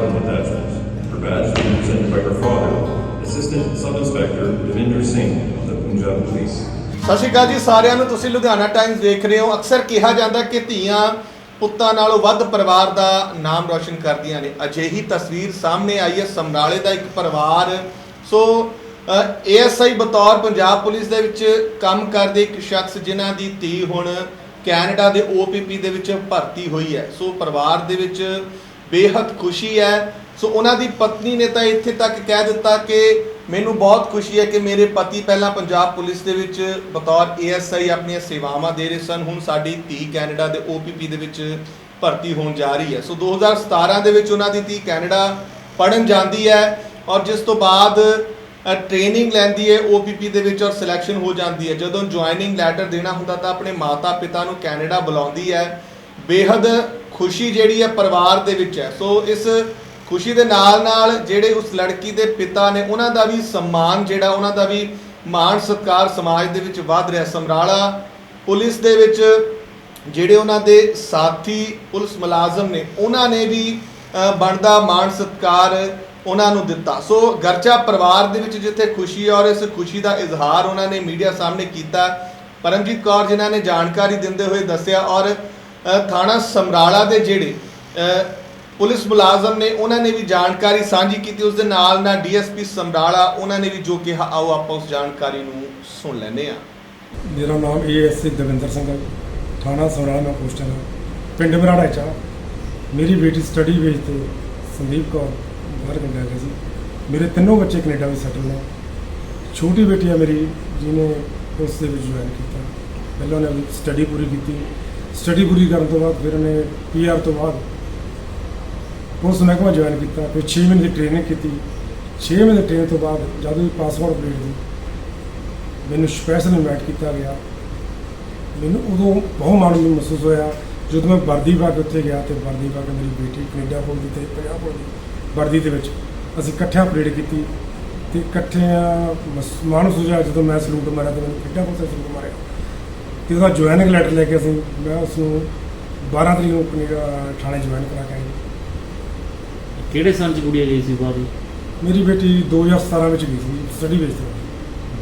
Sergeant Detachment. Her badge is presented by her father, Assistant Sub Inspector Devinder Singh of the Punjab Police. ਸਤਿ ਸ਼੍ਰੀ ਅਕਾਲ ਜੀ ਸਾਰਿਆਂ ਨੂੰ। ਤੁਸੀਂ Ludhiana Times ਦੇਖ ਰਹੇ ਹੋ। ਅਕਸਰ ਕਿਹਾ ਜਾਂਦਾ ਕਿ ਧੀਆਂ ਪੁੱਤਾਂ ਨਾਲੋਂ ਵੱਧ ਪਰਿਵਾਰ ਦਾ ਨਾਮ ਰੌਸ਼ਨ ਕਰਦੀਆਂ ਨੇ। ਅਜਿਹੀ ਤਸਵੀਰ ਸਾਹਮਣੇ ਆਈ ਹੈ। ਸਮਰਾਲੇ ਦਾ ਇੱਕ ਪਰਿਵਾਰ। ਸੋ ਏਐਸਆਈ ਬਤੌਰ ਪੰਜਾਬ ਪੁਲਿਸ ਦੇ ਵਿੱਚ ਕੰਮ ਕਰਦੇ ਇੱਕ ਸ਼ਖਸ ਜਿਨ੍ਹਾਂ ਦੀ ਧੀ ਹੁਣ ਕੈਨੇਡਾ ਦੇ ਓਪੀਪੀ ਦੇ ਵਿੱਚ ਭਰਤੀ ਹੋਈ ਹੈ। ਸੋ ਪਰਿਵਾਰ ਦੇ ਵਿੱਚ ਬੇਹੱਦ ਖੁਸ਼ੀ ਹੈ। ਸੋ ਉਹਨਾਂ ਦੀ ਪਤਨੀ ਨੇ ਤਾਂ ਇੱਥੇ ਤੱਕ ਕਹਿ ਦਿੱਤਾ ਕਿ ਮੈਨੂੰ ਬਹੁਤ ਖੁਸ਼ੀ ਹੈ ਕਿ ਮੇਰੇ ਪਤੀ ਪਹਿਲਾਂ ਪੰਜਾਬ ਪੁਲਿਸ ਦੇ ਵਿੱਚ ਬਤੌਰ ਏਐਸਆਈ ਆਪਣੀਆਂ ਸੇਵਾਵਾਂ ਦੇ ਰਹੇ ਸਨ। ਹੁਣ ਸਾਡੀ ਧੀ ਕੈਨੇਡਾ ਦੇ ਓਪੀਪੀ ਦੇ ਵਿੱਚ ਭਰਤੀ ਹੋਣ ਜਾ ਰਹੀ ਹੈ। ਸੋ 2017 ਦੇ ਵਿੱਚ ਉਹਨਾਂ ਦੀ ਧੀ ਕੈਨੇਡਾ ਪੜਨ ਜਾਂਦੀ ਹੈ ਔਰ ਜਿਸ ਤੋਂ ਬਾਅਦ ਟ੍ਰੇਨਿੰਗ ਲੈਂਦੀ ਹੈ ਓਪੀਪੀ ਦੇ ਵਿੱਚ ਔਰ ਸਿਲੈਕਸ਼ਨ ਹੋ ਜਾਂਦੀ ਹੈ। ਜਦੋਂ ਜੁਆਇਨਿੰਗ ਲੈਟਰ ਦੇਣਾ ਹੁੰਦਾ ਤਾਂ ਆਪਣੇ ਮਾਤਾ ਪਿਤਾ ਨੂੰ ਕੈਨੇਡਾ ਬੁਲਾਉਂਦੀ ਹੈ। ਬੇਹੱਦ ਖੁਸ਼ੀ ਜਿਹੜੀ ਹੈ ਪਰਿਵਾਰ ਦੇ ਵਿੱਚ ਹੈ। ਸੋ ਇਸ ਖੁਸ਼ੀ ਦੇ ਨਾਲ ਨਾਲ ਜਿਹੜੇ ਉਸ ਲੜਕੀ ਦੇ ਪਿਤਾ ਨੇ, ਉਹਨਾਂ ਦਾ ਵੀ ਸਨਮਾਨ ਜਿਹੜਾ, ਉਹਨਾਂ ਦਾ ਵੀ ਮਾਣ ਸਤਿਕਾਰ ਸਮਾਜ ਦੇ ਵਿੱਚ ਵੱਧ ਰਿਹਾ। ਸਮਰਾਲਾ ਪੁਲਿਸ ਦੇ ਵਿੱਚ ਜਿਹੜੇ ਉਹਨਾਂ ਦੇ ਸਾਥੀ ਪੁਲਿਸ ਮੁਲਾਜ਼ਮ ਨੇ, ਉਹਨਾਂ ਨੇ ਵੀ ਬਣਦਾ ਮਾਣ ਸਤਿਕਾਰ ਉਹਨਾਂ ਨੂੰ ਦਿੱਤਾ। ਸੋ ਗਰਚਾ ਪਰਿਵਾਰ ਦੇ ਵਿੱਚ ਜਿੱਥੇ ਖੁਸ਼ੀ ਔਰ ਇਸ ਖੁਸ਼ੀ ਦਾ ਇਜ਼ਹਾਰ ਉਹਨਾਂ ਨੇ ਮੀਡੀਆ ਸਾਹਮਣੇ ਕੀਤਾ। ਪਰਮਜੀਤ ਕੌਰ ਜਿਨ੍ਹਾਂ ਨੇ ਜਾਣਕਾਰੀ ਦਿੰਦੇ ਹੋਏ ਦੱਸਿਆ ਔਰ ਥਾਣਾ ਸਮਰਾਲਾ ਦੇ ਜਿਹੜੇ ਪੁਲਿਸ ਮੁਲਾਜ਼ਮ ਨੇ, ਉਹਨਾਂ ਨੇ ਵੀ ਜਾਣਕਾਰੀ ਸਾਂਝੀ ਕੀਤੀ। ਉਸ ਦੇ ਨਾਲ ਨਾਲ ਡੀਐਸਪੀ ਸਮਰਾਲਾ, ਉਹਨਾਂ ਨੇ ਵੀ ਜੋ ਕਿਹਾ, ਆਓ ਆਪਾਂ ਉਸ ਜਾਣਕਾਰੀ ਨੂੰ ਸੁਣ ਲੈਂਦੇ ਹਾਂ। ਮੇਰਾ ਨਾਮ ਏਐਸਸੀ ਦਵਿੰਦਰ ਸਿੰਘ ਹੈ ਥਾਣਾ ਸਮਰਾਲਾ ਮੈਂ ਪੋਸਟ ਹਾਂ ਪਿੰਡ ਮਰਾੜਾ ਚਾ ਮੇਰੀ ਬੇਟੀ ਸਟੱਡੀ ਵੇਜ ਤੇ ਸੰਦੀਪ ਕੌਰ ਬਾਹਰ ਕੈਨੇਡਾ ਗਈ ਸੀ। ਮੇਰੇ ਤਿੰਨੋਂ ਬੱਚੇ ਕੈਨੇਡਾ ਵਿੱਚ ਸੈਟਲ ਨੇ ਛੋਟੀ ਬੇਟੀ ਹੈ ਮੇਰੀ, ਜਿਹਨੇ ਉਸ ਦੇ ਵਿੱਚ ਜੁਆਇਨ ਕੀਤਾ। ਪਹਿਲਾਂ ਉਹਨੇ ਸਟੱਡੀ ਪੂਰੀ ਕੀਤੀ। ਸਟੱਡੀ ਪੂਰੀ ਕਰਨ ਤੋਂ ਬਾਅਦ ਫਿਰ ਉਹਨੇ ਪੀਆਰ ਤੋਂ ਬਾਅਦ ਪੁਲਿਸ ਮਹਿਕਮਾ ਜੁਆਇਨ ਕੀਤਾ, ਫਿਰ 6 ਮਹੀਨੇ ਦੀ ਟ੍ਰੇਨਿੰਗ ਕੀਤੀ। 6 ਮਹੀਨੇ ਦੀ ਟ੍ਰੇਨਿੰਗ ਤੋਂ ਬਾਅਦ ਜਦੋਂ ਵੀ ਪਾਸਪੋਰਟ ਅਪਡੇਟ ਦੀ ਮੈਨੂੰ ਸਪੈਸ਼ਲ ਇਨਵਾਈਟ ਕੀਤਾ ਗਿਆ। ਮੈਨੂੰ ਉਦੋਂ ਬਹੁਤ ਮਾਣ ਮਹਿਸੂਸ ਹੋਇਆ, ਜਦੋਂ ਮੈਂ ਵਰਦੀ ਪਾ ਕੇ ਉੱਥੇ ਗਿਆ ਤੇ ਵਰਦੀ ਪਾ ਕੇ ਮੇਰੀ ਬੇਟੀ ਕੈਨੇਡਾ ਕੋਲ ਦੀ ਤੇ ਪੰਜਾਬ ਕੋਲ ਦੀ ਵਰਦੀ ਦੇ ਵਿੱਚ ਅਸੀਂ ਇਕੱਠਿਆਂ ਪਰੇਡ ਕੀਤੀ ਤੇ ਇਕੱਠਿਆਂ ਮਸ- ਮਾਣ ਮਹਿਸੂਸ ਜਦੋਂ ਮੈਂ ਸਲੂਟ ਮਾਰਿਆ ਤੇ ਮੈਨੂੰ ਕੈਨੇਡਾ ਕੋਲ ਸਲੂਟ ਮਾਰਿਆ। ਤੇ ਉਹਦਾ ਜੁਆਇਨਿੰਗ ਲੈਟਰ ਲੈ ਕੇ ਅਸੀਂ ਮੈਂ ਉਸ ਨੂੰ 12 ਤਰੀਕ ਨੂੰ ਕੈਨੇਡਾ ਥਾਣੇ ਜੁਆਇਨ ਕਰਾ ਕੇ ਆਈ ਕਿਹੜੇ ਸੰਨ ਚ ਗੁੜੀਆ ਗਈ ਸੀ ਬਾਹਰ ਮੇਰੀ ਬੇਟੀ 2017 ਵਿੱਚ ਗਈ ਸੀ ਸਟੱਡੀ ਬੇਸ ਤੇ।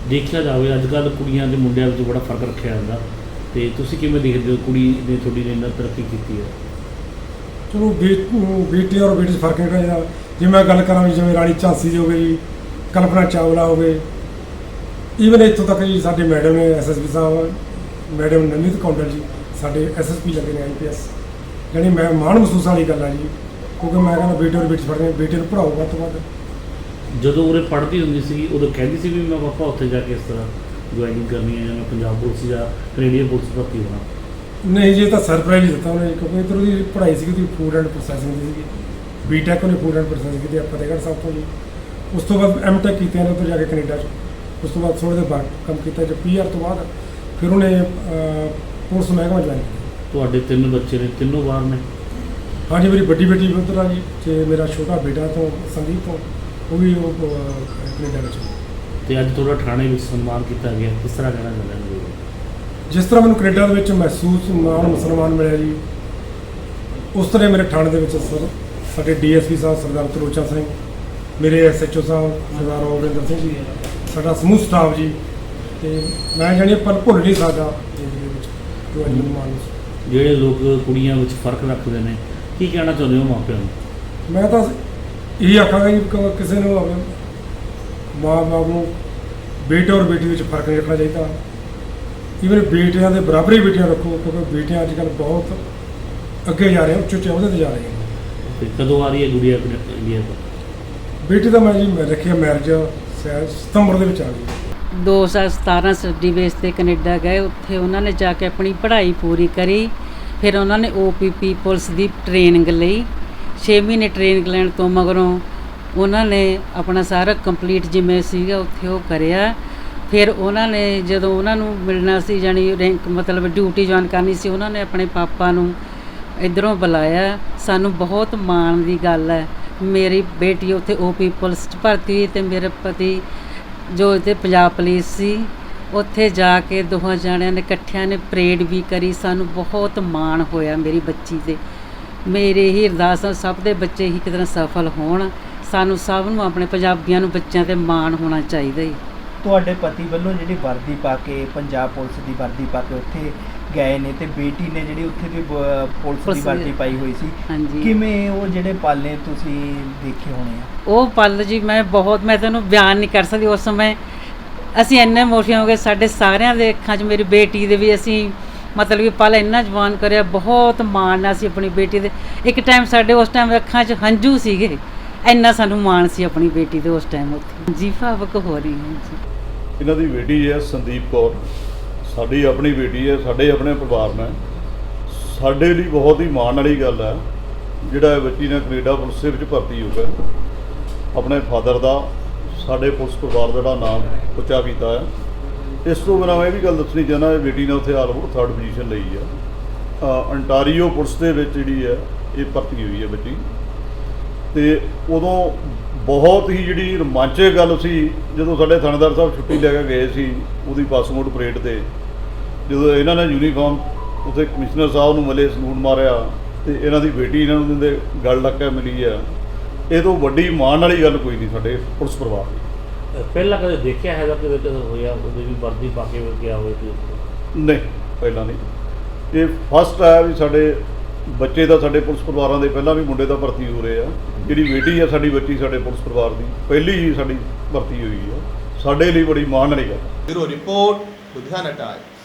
ਦੇਖਿਆ ਜਾਵੇ ਅੱਜ ਕੱਲ ਕੁੜੀਆਂ ਤੇ ਮੁੰਡਿਆਂ ਵਿੱਚ ਬੜਾ ਫ਼ਰਕ ਰੱਖਿਆ ਜਾਂਦਾ। ਤੇ ਤੁਸੀਂ ਕਿਵੇਂ ਦੇਖਦੇ ਹੋ ਕੁੜੀ ਨੇ ਤੁਹਾਡੀ ਨੇ ਇੰਨਾ ਤਰੱਕੀ ਕੀਤੀ ਹੈ? ਚਲੋ ਬੇ- ਬੇਟੇ ਔਰ ਬੇਟੀ 'ਚ ਫ਼ਰਕ ਹੈਗਾ ਜਿਹੜਾ। ਜੇ ਮੈਂ ਗੱਲ ਕਰਾਂ ਵੀ ਜਿਵੇਂ ਰਾਣੀ ਝਾਂਸੀ ਦੀ ਹੋ ਗਈ ਕਲਪਨਾ ਚਾਵਲਾ ਹੋ ਗਏ। ਈਵਨ ਇੱਥੋਂ ਤੱਕ ਜੀ ਸਾਡੇ ਮੈਡਮ ਨੇ ਐਸਐਸਪੀ ਸਾਹਿਬ ਮੈਡਮ ਨਵਨੀਤ ਕੌਂਡਲ ਜੀ ਸਾਡੇ ਐਸਐਸਪੀ ਲੱਗੇ ਨੇ ਆਈਪੀਐਸ ਜਾਣੀ ਮੈਂ ਮਾਣ ਮਹਿਸੂਸ ਵਾਲੀ ਗੱਲ ਆ ਜੀ ਕਿਉਂਕਿ ਮੈਂ ਕਹਿੰਦਾ ਬੇਟੇ ਔਰ ਬੇਟੀ ਨਹੀਂ ਬੇਟੇ ਨੂੰ ਪੜਾਓ ਵੱਧ ਤੋਂ ਵੱਧ। ਜਦੋਂ ਉਰੇ ਪੜ੍ਹਦੀ ਹੁੰਦੀ ਸੀ ਉਦੋਂ ਕਹਿੰਦੀ ਸੀ ਵੀ ਮੈਂ ਪਾਪਾ ਉੱਥੇ ਜਾ ਕੇ ਇਸ ਤਰ੍ਹਾਂ ਜੁਆਇਨਿੰਗ ਕਰਨੀ ਹੈ ਜਾਂ ਮੈਂ ਪੰਜਾਬ ਪੁਲਿਸ ਜਾਂ ਕੈਨੇਡੀਅਨ ਪੁਲਿਸ ਭਰਤੀ ਹੋਣਾ ਨਹੀਂ ਜੀ ਇਹ ਤਾਂ ਸਰਪ੍ਰਾਈਜ਼ ਹੀ ਦਿੱਤਾ ਉਹਨੇ ਕਿਉਂਕਿ ਇੱਧਰ ਉਹਦੀ ਪੜ੍ਹਾਈ ਸੀਗੀ ਉਹਦੀ ਫੂਡ ਐਂਡ ਪ੍ਰੋਸੈਸਿੰਗ ਦੀ ਸੀਗੀ। ਬੀਟੈਕ ਉਹਨੇ ਫੂਡ ਐਂਡ ਪ੍ਰੋਸੈਸਿੰਗ ਕੀਤੀ ਆਪਾਂ ਫਤਿਹਗੜ੍ਹ ਸਾਹਿਬ ਤੋਂ ਜੀ। ਉਸ ਤੋਂ ਬਾਅਦ ਐਮਟੈਕ ਕੀਤੀ ਉਹਨੇ ਉੱਧਰ ਜਾ ਕੇ ਕੈਨੇਡਾ 'ਚ। ਉਸ ਤੋਂ ਬਾਅਦ ਥੋੜ੍ਹੇ ਦੇ ਬਾਅਦ ਕੰਮ ਕੀਤਾ ਜਦ ਪੀਆਰ ਤੋਂ ਬਾਅਦ ਫਿਰ ਉਹਨੇ ਅਹ, ਪੁਲਿਸ ਮਹਿਕਮਾ ਜੁਆਇਨ ਕੀਤਾ ਤੁਹਾਡੇ ਤਿੰਨ ਬੱਚੇ ਨੇ ਤਿੰਨੋਂ ਬਾਹਰ ਨੇ? ਹਾਂਜੀ ਮੇਰੀ ਵੱਡੀ ਬੇਟੀ ਵੀ ਉੱਧਰ ਆ ਜੀ ਤੇ ਮੇਰਾ ਛੋਟਾ ਬੇਟਾ ਤੋਂ ਸੰਦੀਪ ਤੋਂ ਉਹ ਵੀ ਉਹ ਅਹ, ਕੈਨੇਡਾ ਵਿੱਚ ਤੇ ਅੱਜ ਤੁਹਾਡਾ ਥਾਣੇ ਵਿੱਚ ਸਨਮਾਨ ਕੀਤਾ ਗਿਆ। ਕਿਸ ਤਰ੍ਹਾਂ ਕਹਿਣਾ ਚਾਹੁੰਦੇ ਹੋ? ਜਿਸ ਤਰ੍ਹਾਂ ਮੈਨੂੰ ਕੈਨੇਡਾ ਦੇ ਵਿੱਚ ਮਹਿਸੂਸ ਮਾਣ ਮੁਸਲਮਾਨ ਮਿਲਿਆ ਜੀ ਉਸ ਤਰ੍ਹਾਂ ਮੇਰੇ ਥਾਣੇ ਦੇ ਵਿੱਚ ਸਰ ਸਾਡੇ ਡੀਐਸਪੀ ਸਾਹਿਬ ਸਰਦਾਰ ਤਰੋਚਾ ਸਿੰਘ ਮੇਰੇ ਐਸਐਚਓ ਸਾਹਿਬ ਸਰਦਾਰ ਰੋਵਿੰਦਰ ਸਿੰਘ ਜੀ ਸਾਡਾ ਸਮੂਹ ਸਟਾਫ ਜੀ ਤੇ ਮੈਂ ਜਾਣੀ ਪਲ ਭੁੱਲ ਨਹੀਂ ਸਕਦਾ ਜ਼ਿੰਦਗੀ ਵਿੱਚ ਜੋ ਜਿਹੜੇ ਲੋਕ ਕੁੜੀਆਂ ਵਿੱਚ ਫ਼ਰਕ ਰੱਖਦੇ ਨੇ ਕੀ ਕਹਿਣਾ ਚਾਹੁੰਦੇ ਹੋ ਮਾਪਿਆਂ ਨੂੰ? ਮੈਂ ਤਾਂ ਇਹ ਆਖਾਂਗਾ ਕਿ ਕਿਸੇ ਨੂੰ ਆਪਣੇ ਮਾਂ ਬਾਪ ਨੂੰ ਬੇਟੇ ਔਰ ਬੇਟੀ ਵਿੱਚ ਫ਼ਰਕ ਨਹੀਂ ਰੱਖਣਾ ਚਾਹੀਦਾ। ਈਵਨ ਬੇਟਿਆਂ ਦੇ ਬਰਾਬਰ ਹੀ ਬੇਟੀਆਂ ਰੱਖੋ ਕਿਉਂਕਿ ਬੇਟੀਆਂ ਅੱਜ ਕੱਲ੍ਹ ਬਹੁਤ ਅੱਗੇ ਜਾ ਰਹੀਆਂ ਉੱਚੇ ਉੱਚੇ ਅਹੁਦੇ ਤੇ ਜਾ ਰਹੀਆਂ। ਤੇ ਕਦੋਂ ਆ ਰਹੀ ਹੈ ਗੁੜੀਆ ਕੈਨੇ- ਇੰਡੀਆ ਤੋਂ ਬੇਟੀ ਦਾ ਮੈਂ ਜੀ ਮੈਂ ਰੱਖਿਆ ਮੈਰਿਜ ਸਤੰਬਰ ਦੇ ਵਿੱਚ ਆ ਗਈ। 2017 ਸਟੱਡੀ ਬੇਸ ਤੇ ਕੈਨੇਡਾ ਗਏ, ਉੱਥੇ ਉਹਨਾਂ ਨੇ ਜਾ ਕੇ ਆਪਣੀ ਪੜ੍ਹਾਈ ਪੂਰੀ ਕਰੀ। ਫਿਰ ਉਹਨਾਂ ਨੇ ਓਪੀਪੀ ਪੁਲਿਸ ਦੀ ਟ੍ਰੇਨਿੰਗ ਲਈ। 6 ਮਹੀਨੇ ਟ੍ਰੇਨਿੰਗ ਲੈਣ ਤੋਂ ਮਗਰੋਂ ਉਹਨਾਂ ਨੇ ਆਪਣਾ ਸਾਰਾ ਕੰਪਲੀਟ ਜਿਵੇਂ ਸੀਗਾ, ਉੱਥੇ ਉਹ ਕਰਿਆ। ਫਿਰ ਉਹਨਾਂ ਨੇ ਜਦੋਂ ਉਹਨਾਂ ਨੂੰ ਮਿਲਣਾ ਸੀ ਜਾਨੀ ਰੈਂਕ ਮਤਲਬ ਡਿਊਟੀ ਜੁਆਇਨ ਕਰਨੀ ਸੀ, ਉਹਨਾਂ ਨੇ ਆਪਣੇ ਪਾਪਾ ਨੂੰ ਇਧਰੋਂ ਬੁਲਾਇਆ। ਸਾਨੂੰ ਬਹੁਤ ਮਾਣ ਦੀ ਗੱਲ ਹੈ। ਮੇਰੀ ਬੇਟੀ ਉੱਥੇ ਓਪੀ ਪੁਲਿਸ 'ਚ ਭਰਤੀ ਹੋਈ ਤੇ ਮੇਰੇ ਪਤੀ ਜੋ ਇੱਥੇ ਪੰਜਾਬ ਪੁਲਿਸ ਸੀ, ਉੱਥੇ ਜਾ ਕੇ ਦੋਹਾਂ ਜਾਣਿਆਂ ਨੇ ਇਕੱਠਿਆਂ ਨੇ ਪਰੇਡ ਵੀ ਕਰੀ। ਸਾਨੂੰ ਬਹੁਤ ਮਾਣ ਹੋਇਆ ਮੇਰੀ ਬੱਚੀ ਤੇ। ਮੇਰੇ ਹੀ ਅਰਦਾਸ ਆ, ਸਭ ਦੇ ਬੱਚੇ ਹੀ ਕਿਤੇ ਨਾ ਸਫਲ ਹੋਣ। ਸਾਨੂੰ ਸਭ ਨੂੰ ਆਪਣੇ ਪੰਜਾਬੀਆਂ ਨੂੰ ਬੱਚਿਆਂ ਤੇ ਮਾਣ ਹੋਣਾ ਚਾਹੀਦਾ ਹੈ ਤੁਹਾਡੇ ਪਤੀ ਵੱਲੋਂ ਜਿਹੜੀ ਵਰਦੀ ਪਾ ਕੇ, ਪੰਜਾਬ ਪੁਲਿਸ ਦੀ ਵਰਦੀ ਪਾ ਕੇ ਉੱਥੇ ਗਏ ਨੇ ਤੇ ਬੇਟੀ ਨੇ ਜਿਹੜੀ ਉੱਥੇ ਦੀ ਬ- ਪੁਲਿਸ ਦੀ ਪੁਲਿਸ ਦੀ- ਵਰਦੀ ਪਾਈ ਹੋਈ ਸੀ। ਹਾਂਜੀ। ਕਿਵੇਂ ਉਹ ਜਿਹੜੇ ਪਾਲੇ ਤੁਸੀਂ ਦੇਖੇ ਹੋਣੇ ਆ? ਉਹ ਪਲ ਜੀ ਮੈਂ ਬਹੁਤ ਮੈਂ ਤੈਨੂੰ ਬਿਆਨ ਨਹੀਂ ਕਰ ਸਕਦੀ ਉਸ ਸਮੇਂ। ਅਸੀਂ ਇੰਨੇ ਇਮੋਸ਼ਨਲ ਹੋ ਗਏ ਸਾਡੇ ਸਾਰਿਆਂ ਦੇ ਅੱਖਾਂ 'ਚ ਮੇਰੀ ਬੇਟੀ ਦੇ ਵੀ ਅਸੀਂ ਮਤਲਬ ਕਿ ਪਲ ਇੰਨਾ ਜਵਾਨ ਕਰਿਆ ਬਹੁਤ ਮਾਣ ਨਾਲ ਅਸੀਂ ਆਪਣੀ ਬੇਟੀ ਦੇ। ਇੱਕ ਟਾਈਮ ਸਾਡੇ ਉਸ ਟਾਈਮ ਅੱਖਾਂ 'ਚ ਹੰਝੂ ਸੀਗੇ ਇੰਨਾ ਸਾਨੂੰ ਮਾਣ ਸੀ ਆਪਣੀ ਬੇਟੀ ਦੇ ਉਸ ਟਾਈਮ ਉੱਥੇ। ਜੀ ਭਾਵਕ ਹੋ ਰਹੀ ਹਾਂ ਜੀ। ਇਹਨਾਂ ਦੀ ਬੇਟੀ ਹੈ ਸੰਦੀਪ ਕੌਰ। ਸਾਡੀ ਆਪਣੀ ਬੇਟੀ ਹੈ, ਸਾਡੇ ਆਪਣੇ ਪਰਿਵਾਰ ਨਾਲ ਸਾਡੇ ਲਈ ਬਹੁਤ ਹੀ ਮਾਣ ਵਾਲੀ ਗੱਲ ਹੈ, ਜਿਹੜਾ ਇਹ ਬੱਚੀ ਨੇ ਕੈਨੇਡਾ ਪੁਲਿਸ ਦੇ ਵਿੱਚ ਭਰਤੀ ਹੋ ਗਿਆ। ਆਪਣੇ ਫਾਦਰ ਦਾ, ਸਾਡੇ ਪੁਲਿਸ ਪਰਿਵਾਰ ਦਾ ਨਾਮ ਉੱਚਾ ਕੀਤਾ ਹੈ। ਇਸ ਤੋਂ ਬਿਨਾਂ ਮੈਂ ਇਹ ਵੀ ਗੱਲ ਦੱਸਣੀ ਚਾਹੁੰਦਾ, ਇਹ ਬੇਟੀ ਨੇ ਉੱਥੇ ਆਲ ਥਰਡ ਪੋਜੀਸ਼ਨ ਲਈ ਹੈ। ਅੰਟਾਰੀਓ ਪੁਲਿਸ ਦੇ ਵਿੱਚ ਜਿਹੜੀ ਹੈ, ਇਹ ਭਰਤੀ ਹੋਈ ਹੈ ਬੱਚੀ। ਤੇ ਉਦੋਂ ਬਹੁਤ ਹੀ ਜਿਹੜੀ ਰੋਮਾਂਚਕ ਗੱਲ ਸੀ, ਜਦੋਂ ਸਾਡੇ ਥਾਣੇਦਾਰ ਸਾਹਿਬ ਛੁੱਟੀ ਲੈ ਕੇ ਗਏ ਸੀ, ਉਹਦੀ ਪਾਸਪੋਰਟ ਪਰੇਡ ਤੇ। ਜਦੋਂ ਇਹਨਾਂ ਨੇ ਯੂਨੀਫਾਰਮ ਉੱਥੇ ਕਮਿਸ਼ਨਰ ਸਾਹਿਬ ਨੂੰ ਮਿਲੇ ਸਲੂਟ ਮਾਰਿਆ ਤੇ ਇਹਨਾਂ ਦੀ ਬੇਟੀ ਇਹਨਾਂ ਨੂੰ ਦਿੰਦੇ ਗੱਲ ਲੱਗ ਕੇ ਮਿਲੀ ਆ। ਇਹ ਤੋਂ ਵੱਡੀ ਮਾਣ ਵਾਲੀ ਗੱਲ ਕੋਈ ਨਹੀਂ ਸਾਡੇ ਪੁਲਿਸ ਪਰਿਵਾਰ ਦੀ। ਪਹਿਲਾਂ ਕਦੇ ਦੇਖਿਆ ਹੈਗਾ ਕਿ ਕਦੇ ਹੋਇਆ ਉਹਦੇ ਵੀ ਵਰਦੀ ਪਾ ਕੇ ਗਿਆ ਹੋਵੇ ਤੇ ਨਹੀਂ ਪਹਿਲਾਂ ਨਹੀਂ। ਇਹ ਫਸਟ ਹੈ ਵੀ ਸਾਡੇ ਬੱਚੇ ਦਾ ਸਾਡੇ ਪੁਲਿਸ ਪਰਿਵਾਰਾਂ ਦੇ ਪਹਿਲਾਂ ਵੀ ਮੁੰਡੇ ਦਾ ਭਰਤੀ ਹੋ ਰਹੇ ਆ। ਜਿਹੜੀ ਬੇਟੀ ਆ ਸਾਡੀ ਬੱਚੀ ਸਾਡੇ ਪੁਲਿਸ ਪਰਿਵਾਰ ਦੀ ਪਹਿਲੀ ਹੀ ਸਾਡੀ ਭਰਤੀ ਹੋਈ ਆ। ਸਾਡੇ ਲਈ ਬੜੀ ਮਾਣ ਵਾਲੀ ਗੱਲ ਰਿਪੋਰਟ ਲੁਧਿਆਣਾ ਟਾਈਮ